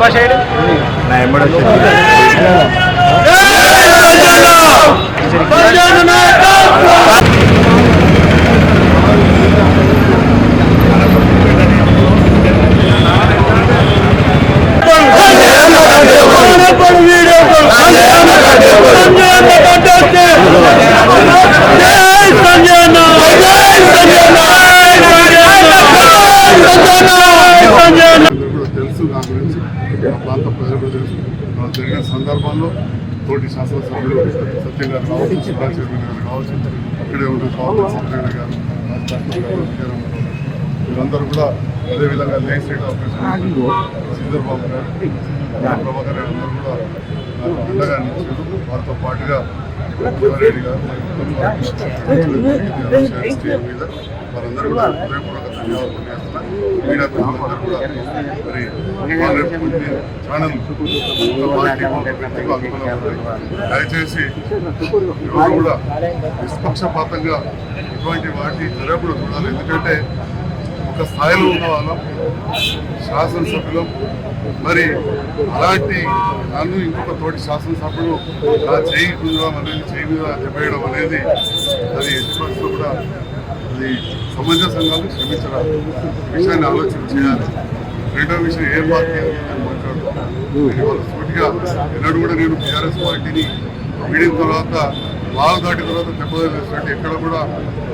భాష నా ఎంబడి అందరికీ గురించి ప్రాంత ప్రజలు తెలుసు. జరిగిన సందర్భంలో తోటి శాసనసభ్యులు సత్యం గారు కావచ్చు సుభాష్ చైర్మన్ గారు కావచ్చు ఇక్కడే ఉన్న కాంగ్రెస్ సెక్రటరీ గారు వీరందరూ కూడా అదేవిధంగా లెజిస్లేటివ్ ఆఫీసర్ శ్రీధర్బాబు గారు ప్రభాకర్ గారు అందరూ కూడా నాకు అండగా నిలిచారు. వారితో పాటుగా శివారెడ్డి గారు మీద వారందరూ కూడా హృదయపూర్వక ధన్యవాదాలు మీడియా కూడా మరి దయచేసి ఎవరు కూడా నిష్పక్షపాతంగా ఇటువంటి వాటి జరగకుండా చూడాలి ఎందుకంటే ఒక స్థాయిలో ఉన్న వాళ్ళం శాసనసభ్యులు. మరి అలాంటి నన్ను ఇంకొక తోటి శాసనసభ్యుడు నా చేయి కుదరడం అనేది చేయి మీద దెబ్బేయడం అనేది అది ఎట్టి కూడా అది సమంజసంగా క్షమించరాదు. ఈ విషయాన్ని ఆలోచన చేయాలి. రెండో విషయం ఏ పార్టీ అని మాట్లాడుతున్నాను. సూటిగా ఎన్నడూ కూడా నేను టీఆర్ఎస్ పార్టీని. వీడిన తర్వాత బాగా దాటిన తర్వాత దెబ్బతీసినట్టు ఎక్కడ కూడా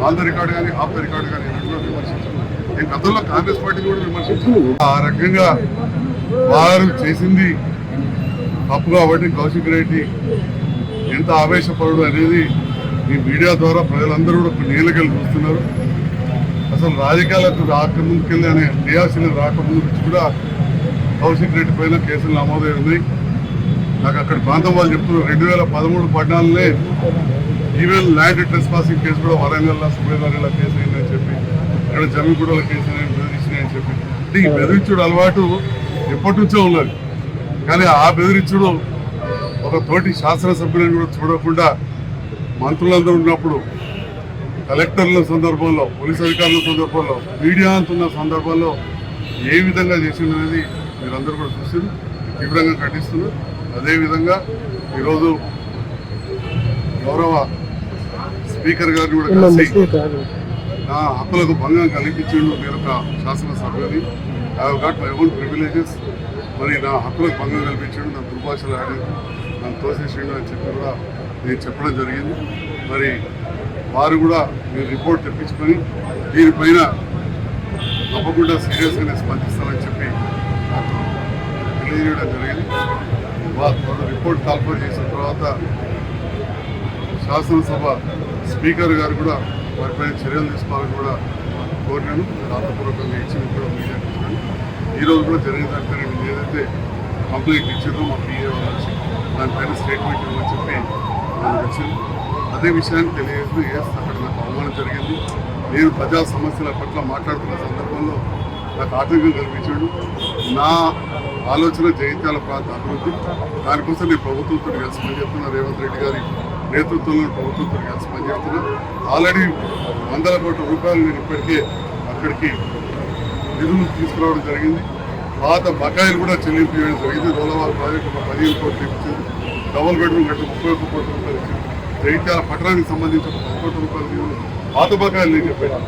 ఆన్ రికార్డు కానీ ఆఫ్ రికార్డు కానీ ఎన్నడూ కూడా విమర్శించాను నేను గతంలో కాంగ్రెస్ పార్టీ కూడా విమర్శించాను ఆ రకంగా వారు చేసింది తప్పు కాబట్టి కౌశిక్ రెడ్డి. ఎంత ఆవేశపరుడు అనేది ఈ మీడియా ద్వారా ప్రజలందరూ కూడా కొన్ని ఏళ్ళకెళ్ళి చూస్తున్నారు. అసలు రాజకీయాలకు రాకముందుకెళ్ళి అనే క్రియాశీలు రాకముందు నుంచి కూడా కౌశిక్ రెడ్డి పైన కేసులు నమోదై ఉన్నాయి. నాకు అక్కడ ప్రాంతం వాళ్ళు చెప్తున్నారు రెండు వేల పదమూడు పద్నాలుగులే even land trespassing case కూడా వరంగల్ సుబేదారిలో కేసు ఇక్కడ జమ్మిగూడలో కేసు అయిందని బెదిరించినాయని చెప్పి. అంటే ఈ బెదిరించుడు అలవాటు ఎప్పటి నుంచో ఉన్నది. కానీ ఆ బెదిరించుడు ఒక తోటి శాసనసభ్యులను కూడా చూడకుండా మంత్రులందరూ ఉన్నప్పుడు కలెక్టర్ల సందర్భంలో పోలీస్ అధికారుల సందర్భంలో మీడియా అంటున్న సందర్భంలో ఏ విధంగా చేసిందనేది మీరందరూ కూడా చూసారు తీవ్రంగా ఖండిస్తున్నారు అదేవిధంగా ఈరోజు గౌరవ స్పీకర్ గారిని కూడా కలిసి నా హక్కులకు భంగం కలిగించిండు నేను ఒక శాసనసభ్యుని I got my own privileges మరి నా హక్కులకు భంగం కల్పించాడు నా దుర్భాషలు ఆడి నన్ను తోసేసిండు అని చెప్పి కూడా నేను చెప్పడం జరిగింది. మరి వారు కూడా మీరు రిపోర్ట్ తెప్పించుకొని దీనిపైన తప్పకుండా సీరియస్గానే స్పందిస్తానని చెప్పి నాకు తెలియజేయడం జరిగింది. వారు రిపోర్ట్ కాల్ఫర్ చేసిన తర్వాత శాసనసభ స్పీకర్ గారు కూడా వారిపైన చర్యలు తీసుకోవాలని కూడా కోరినాను. రాతపూర్వకంగా ఇచ్చింది కూడా మీడియా ఇచ్చాను ఈ రోజు కూడా జరిగిన నేను ఏదైతే కంప్లైంట్ ఇచ్చిందో మా పిఏ వాళ్ళు వచ్చి దానిపైన స్టేట్మెంట్ ఇవ్వమని చెప్పి నాకు వచ్చింది అదే విషయాన్ని తెలియజేస్తూ ఎస్ అక్కడ నాకు అవమానం జరిగింది. నేను ప్రజా సమస్యల పట్ల మాట్లాడుతున్న సందర్భంలో నాకు ఆటంకం కల్పించాడు నా ఆలోచన జగిత్యాల ప్రాంత అభివృద్ధి. దానికోసం నేను ప్రభుత్వంతో కలిసి పనిచేస్తున్నా రేవంత్ రెడ్డి గారి నేతృత్వంలో ప్రభుత్వంతో కలిసి పనిచేస్తున్నాం. ఆల్రెడీ వందల కోట్ల రూపాయలు నేను ఇప్పటికే అక్కడికి నిధులు తీసుకురావడం జరిగింది. పాత బకాయిలు కూడా చెల్లింపు చేయడం జరిగింది. రోలవాల్ ప్రాజెక్టు ఒక పదిహేను కోట్లు ఇచ్చింది. డబుల్ బెడ్రూమ్ కట్టి ముప్పై ఒక్క కోట్ల రూపాయలు ఇచ్చింది. జగిత్యాల పట్టణానికి సంబంధించి ఒక కోటి రూపాయలు పాతబకాయలు పాత బకాయిలు నేను చెప్పాను.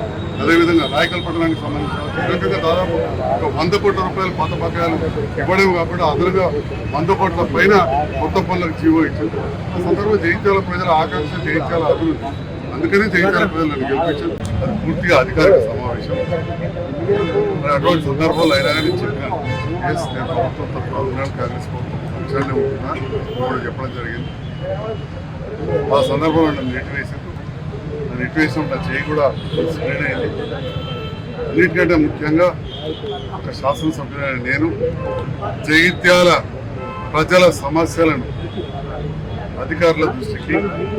అదేవిధంగా నాయకల్ పట్టణానికి సంబంధించిన దాదాపు ఒక వంద కోట్ల రూపాయలు పాత బకాయిలు ఇవ్వడం కాబట్టి అదనంగా వంద కోట్ల పైన కొత్త పనులకు జీవో ఇచ్చింది. ఆ సందర్భంలో జయించాల ప్రజల ఆకాంక్ష జయించాల అభివృద్ధి. అందుకనే జయించాల ప్రజలు నన్ను గెలిపించారు. అది పూర్తిగా అధికారిక సమావేశం. అటువంటి సందర్భాల్లో అయినా కానీ చెప్పాను ఎస్ నేను ప్రభుత్వం తరఫున కాంగ్రెస్ ప్రభుత్వం ఉంటున్నా చెప్పడం జరిగింది. ఆ సందర్భంలో నన్ను వేసాను నన్ను వేసినప్పుడు నా చేయి కూడా స్ప్రెడ్ అయింది. అన్నిటికంటే ముఖ్యంగా ఒక శాసనసభ్యులైన నేను జగిత్యాల ప్రజల సమస్యలను అధికారుల దృష్టికి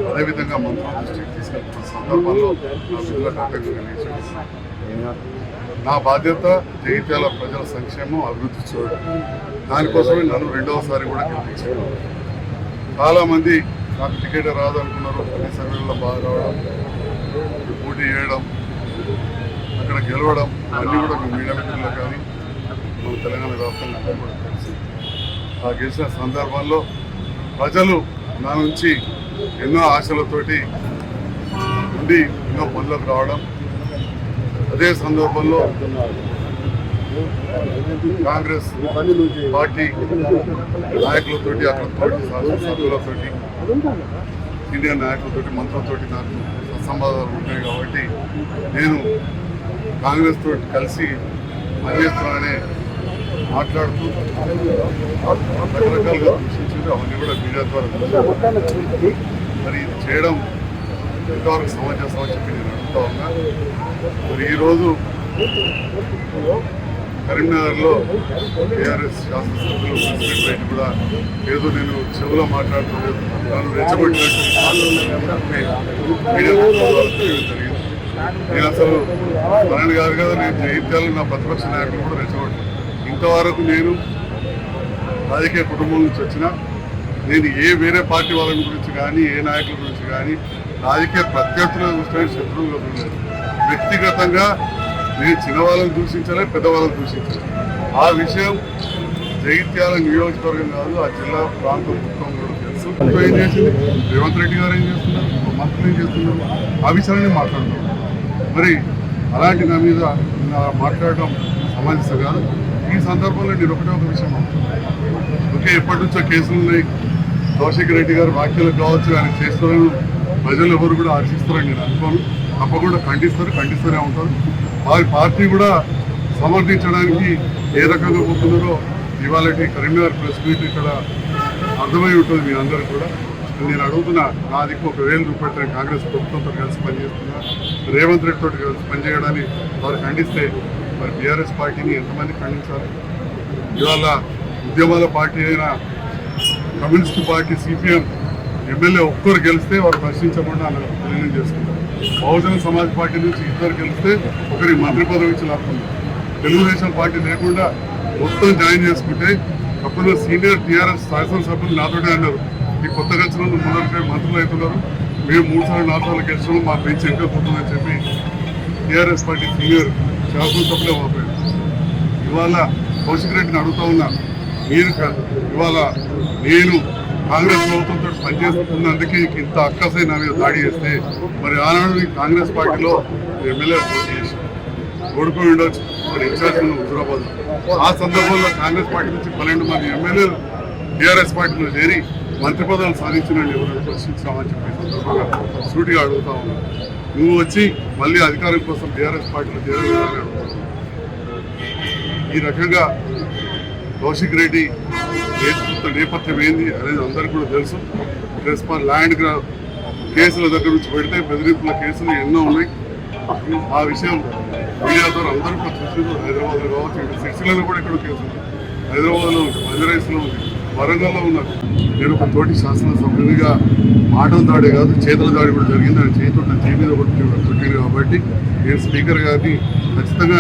అదేవిధంగా మంత్రుల దృష్టికి తీసుకెళ్తున్న సందర్భంలో నా విధులకు ఆటంకం నా బాధ్యత జగిత్యాల ప్రజల సంక్షేమం అభివృద్ధి చూడడం. దానికోసమే నన్ను రెండవసారి కూడా గెలిపించాను చాలామంది నాకు టికెట్ రాదు అనుకున్నారు కొన్ని సమయంలో బాగా రావడం పోటీ చేయడం అక్కడ గెలవడం అన్నీ కూడా మీ మీడియా మిత్రులు కానీ మన తెలంగాణ రాష్ట్రంలో అందరూ కూడా తెలిసి. ఆ గెలిచిన సందర్భంలో ప్రజలు నా నుంచి ఎన్నో ఆశలతోటి ఉండి ఎన్నో పనులకు రావడం అదే సందర్భంలో కాంగ్రెస్ పార్టీ నాయకులతోటి అక్కడ సభ్యులతో సీనియర్ నాయకులతో మంత్రులతో నాకు సత్సంబాధాలు ఉంటాయి కాబట్టి నేను కాంగ్రెస్ తోటి కలిసి పనిచేస్తున్నానే మాట్లాడుతూ రకరకాలుగా దూషించింది అవన్నీ కూడా మీడియా ద్వారా మరి ఇది చేయడం ఎంతవరకు సమంజసం అని చెప్పి నేను అడుగుతా ఉన్నా. మరి ఈరోజు కరీంనగర్లో టీఆర్ఎస్ శాసనసభ్యులు ప్రెసిడెంట్ బయట కూడా ఏదో నేను చెవులో మాట్లాడుతూ నన్ను రెచ్చగొట్టినట్టు జరిగింది. నేను అసలు నారాయణ గారు కదా నేను జయించాలని నా ప్రతిపక్ష నాయకులు కూడా రెచ్చగొట్టాను ఇంతవరకు నేను రాజకీయ కుటుంబం నుంచి వచ్చిన నేను ఏ వేరే పార్టీ వాళ్ళ గురించి కానీ ఏ నాయకుల గురించి కానీ రాజకీయ ప్రత్యర్థుల గురించి శత్రువుల గురించి వ్యక్తిగతంగా నేను చిన్నవాళ్ళని దూషించాలి పెద్దవాళ్ళని దూషించాలి. ఆ విషయం జగిత్యాల నియోజకవర్గం కాదు ఆ జిల్లా ప్రాంతం మొత్తం కూడా తెలుసు. ఏం చేసింది? రేవంత్ రెడ్డి గారు ఏం చేస్తున్నారు? మంత్రులు ఏం చేస్తున్నారు? ఆ విషయాన్ని మాట్లాడుతున్నాం. మరి అలాంటి నా మీద మాట్లాడడం సమంజసం కాదు. ఈ సందర్భంలో నేను ఒకటే ఒక విషయం ఓకే ఎప్పటి నుంచో కేసులు ఉన్నాయి. కౌశిక్ రెడ్డి గారు వ్యాఖ్యలు కావచ్చు ఆయన చేస్తారని ప్రజలు ఎవరు కూడా ఆశిస్తారని నేను అనుకోను. తప్పకుండా ఖండిస్తారు ఖండిస్తూనే ఉంటారు. వారి పార్టీ కూడా సమర్థించడానికి ఏ రకంగా పోతున్నారో ఇవాళ కరీంనగర్ ప్రెస్ మీట్ ఇక్కడ అర్థమై ఉంటుంది మీ అందరూ కూడా. నేను అడుగుతున్నా నా దిక్కు ఒక వేల రూపాయలు కాంగ్రెస్ ప్రభుత్వంతో కలిసి పనిచేస్తున్నా. రేవంత్ రెడ్డి తోటి కలిసి పనిచేయడాన్ని వారు ఖండిస్తే మరి బీఆర్ఎస్ పార్టీని ఎంతమంది ఖండించాలి? ఇవాళ ఉద్యమాల పార్టీ అయిన కమ్యూనిస్ట్ పార్టీ సిపిఎం ఎమ్మెల్యే ఒక్కరు గెలిస్తే వారు ప్రశ్నించకుండా నాకు విలీనం బహుజన సమాజ్ పార్టీ నుంచి ఇద్దరు గెలిస్తే ఒకరి మంత్రి పదవి ఇచ్చి లాక్కుంది. తెలుగుదేశం పార్టీ లేకుండా మొత్తం జాయిన్ చేసుకుంటే అప్పుడు సీనియర్ టీఆర్ఎస్ శాసనసభ్యులు నాతోటే అన్నారు. ఈ కొత్త గెలిచిన మొదటి మంత్రులు అవుతున్నారు. మేము మూడు సార్లు నాలుగు సార్లు గెలిచినాం. మా బెంచ్ ఇంకా పోతుందని చెప్పి టీఆర్ఎస్ పార్టీ సీనియర్ శాసనసభ్యులే వాపోయారు ఇవాళ కౌశిక్ రెడ్డిని అడుగుతా ఉన్నా మీరు ఇవాళ నేను కాంగ్రెస్ ప్రభుత్వంతో పనిచేస్తున్నందుకే ఇంత అక్కసై నా మీద దాడి చేస్తే మరి ఆనాడు కాంగ్రెస్ పార్టీలో ఎమ్మెల్యే పోటీ చేసి ఓడిపోయి ఉండొచ్చు మరి ఇన్ఛార్జ్ హుజురాబాద్. ఆ సందర్భంలో కాంగ్రెస్ పార్టీ నుంచి పన్నెండు మంది ఎమ్మెల్యేలు టీఆర్ఎస్ పార్టీలో చేరి మంత్రి పదవులు సాధించిన ఎవరైనా ప్రశ్నించామని చెప్పి సందర్భంగా సూటిగా అడుగుతా ఉన్నాను నువ్వు వచ్చి మళ్ళీ అధికారం కోసం టీఆర్ఎస్ పార్టీలో చేరాలని అడుగుతా ఈ రకంగా కౌశిక్ రెడ్డి నేపథ్యం ఏంది అనేది అందరికీ కూడా తెలుసు. రెస్పాన్ ల్యాండ్ గ్రా కేసుల దగ్గర నుంచి పెడితే బెదిరింపుల కేసులు ఎన్నో ఉన్నాయి. ఆ విషయం మీడియా ద్వారా అందరూ కూడా చూసింది హైదరాబాద్లో కావచ్చు ఇక్కడ సిక్స్లలో కూడా ఇక్కడ కేసు ఉంది హైదరాబాద్లో ఉంది బంజరైస్లో ఉంది వరంగల్లో ఉన్నారు నేను ఒక తోటి శాసనసభ్యునిగా మాటల దాడి కాదు చేతుల దాడి కూడా జరిగింది. ఆయన చేతులు నా చేయి మీద కొట్టి కొట్టింది కాబట్టి నేను స్పీకర్ గారిని ఖచ్చితంగా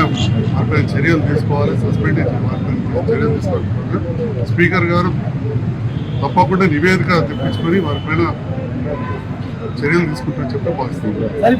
వారిపై చర్యలు తీసుకోవాలి సస్పెండ్ వారిపై చర్యలు తీసుకోవాలి. స్పీకర్ గారు తప్పకుండా నివేదిక తెప్పించుకొని వారిపైన చర్యలు తీసుకుంటారని చెప్పి భావిస్తున్నాను.